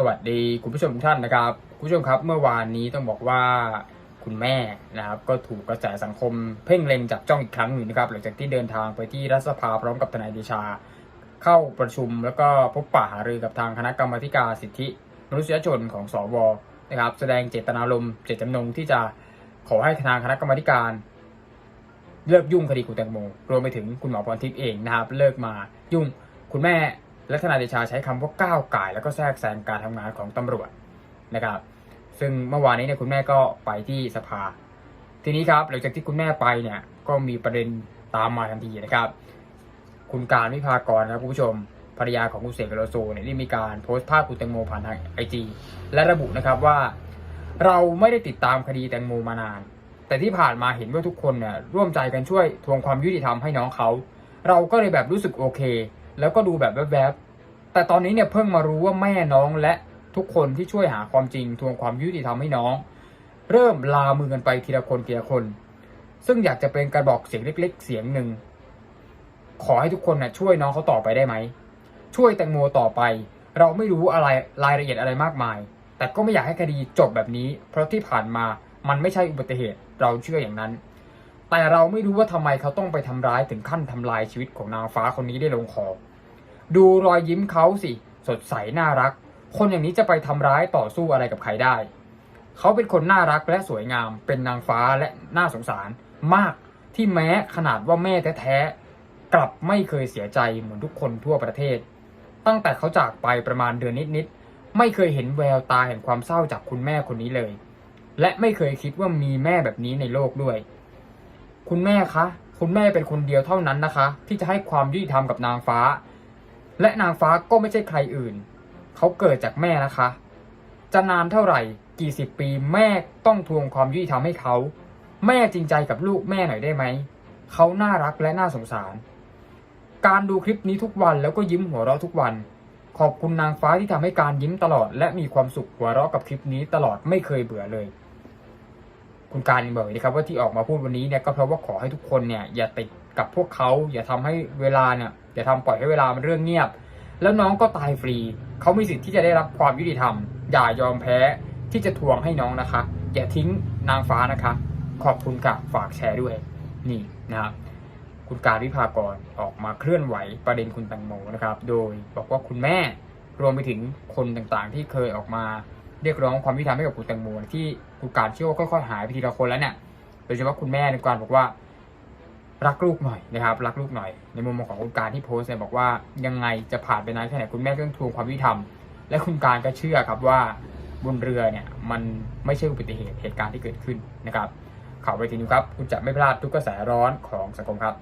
สวัสดีคุณผู้ชมทุกท่านนะครับ คุณผู้ชมครับเมื่อวานนี้ต้องบอกว่าคุณแม่นะครับก็ถูกกระแสสังคมเพ่งเล็งจับจ้องอีกครั้งหนึ่งนะครับหลังจากที่เดินทางไปที่รัฐสภาพร้อมกับทนายเดชา เข้าประชุมแล้วก็พบปะหารือกับทางคณะกรรมาธิการสิทธิมนุษยชนของสวนะครับ แสดงเจตนารมณ์เจตจำนงที่จะขอให้ทางคณะกรรมาธิการเลิกยุ่งคดีคุณแตงโมรวมไปถึงคุณหมอพรทิพย์เองนะครับ เลิกมายุ่งคุณแม่ และทนายเดชาใช้คำว่าก้าวไก่แล้วก็แทรกแซงการทำงานของตำรวจนะครับ ซึ่งเมื่อวานนี้เนี่ยคุณแม่ก็ไปที่สภา ทีนี้ครับหลังจากที่คุณแม่ไปเนี่ยก็มีประเด็นตามมาทันทีนะครับ คุณการวิภากรนะครับคุณผู้ชมภรรยาของคุณเสกโลโซเนี่ยได้มีการโพสต์ภาพคุณแตงโมผ่านทางไอจีและระบุนะครับว่า เราไม่ได้ติดตามคดีแตงโมมานาน แต่ที่ผ่านมาเห็นว่าทุกคนเนี่ยร่วมใจกันช่วยทวงความยุติธรรมให้น้องเขา เราก็เลยแบบรู้สึกโอเค แล้วก็ดูแบบแวบๆ แต่ตอนนี้เนี่ยเพิ่งมารู้ว่าแม่น้องและทุกคนที่ช่วยหาความจริงทวงความยุติธรรมให้น้อง เริ่มลามือกันไปทีละคนทีละคน ซึ่งอยากจะเป็นกระบอกเสียงเล็ก ๆ เสียงหนึ่ง ขอให้ทุกคนน่ะช่วยน้องเขาต่อไปได้ไหม ช่วยแตงโมต่อไป เราไม่รู้อะไรรายละเอียดอะไรมากมาย แต่ก็ไม่อยากให้คดีจบแบบนี้ เพราะที่ผ่านมามันไม่ใช่อุบัติเหตุเราเชื่ออย่างนั้น แต่เราไม่รู้ว่าทำไมเขาต้องไปทำร้ายถึงขั้นทำลายชีวิตของนางฟ้าคนนี้ได้ลงคอ ดูรอยยิ้มเขาสิ สดใสน่ารัก คนอย่างนี้จะไปทำร้ายต่อสู้อะไรกับใครได้ เขาเป็นคนน่ารักและสวยงาม เป็นนางฟ้าและน่าสงสาร มากที่แม้ขนาดว่าแม่แท้ๆกลับไม่เคยเสียใจเหมือนทุกคนทั่วประเทศ ตั้งแต่เขาจากไปประมาณเดือนนิดๆไม่เคยเห็นแววตาแห่งความเศร้าจากคุณแม่คนนี้เลย และไม่เคยคิดว่ามีแม่แบบนี้ในโลกด้วย คุณแม่คะ คุณแม่เป็นคนเดียวเท่านั้นนะคะ ที่จะให้ความยุติธรรมกับนางฟ้า และนางฟ้าก็ไม่ใช่ใครอื่น เขาเกิดจากแม่นะคะ จะนานเท่าไหร่ กี่สิบปีแม่ต้องทวงความยุติธรรมให้เขา แม่จริงใจกับลูกแม่หน่อยได้ไหม เขาน่ารักและน่าสงสาร การดูคลิปนี้ทุกวันแล้วก็ยิ้มหัวเราะทุกวัน ขอบคุณนางฟ้าที่ทำให้การยิ้มตลอด และมีความสุขหัวเราะกับคลิปนี้ตลอดไม่เคยเบื่อเลยคุณการยังบอกอีกนะครับว่าที่ออกมาพูดวันนี้เนี่ยก็เพราะว่าขอให้ทุกคนเนี่ยอย่าติด กับพวกเขาอย่าทำให้เวลาเนี่ยอย่าทำปล่อยให้เวลามันเรื่องเงียบ แล้วน้องก็ตายฟรีเขามีสิทธิ์ที่จะได้รับความยุติธรรม อย่ายอมแพ้ที่จะทวงให้น้องนะคะ อย่าทิ้งนางฟ้านะคะ ขอบคุณกับฝากแชร์ด้วยนี่นะครับคุณการวิภากรออกมาเคลื่อนไหวประเด็นคุณแตงโมนะครับ โดยบอกว่าคุณแม่รวมไปถึงคนต่างๆ ที่เคยออกมาเรียกร้องความยุติธรรมให้กับคุณแตงโมที่คุณการเชื่อว่าค่อยๆหายไปทีละคนแล้วเนี่ยโดยเฉพาะคุณแม่ในการบอกว่า รักลูกหน่อยนะครับรักลูกหน่อย ในมุมมองของคุณการที่โพสต์เนี่ยบอกว่ายังไงจะผ่านไปนานแค่ไหนคุณแม่ก็ต้องทวงความยุติธรรม และคุณการก็เชื่อครับว่าบนเรือเนี่ยมันไม่ใช่อุบัติเหตุเหตุการณ์ที่เกิดขึ้นนะครับข่าวไปทีนี้ครับ คุณจะไม่พลาดทุกกระแสร้อนของสังคมครับ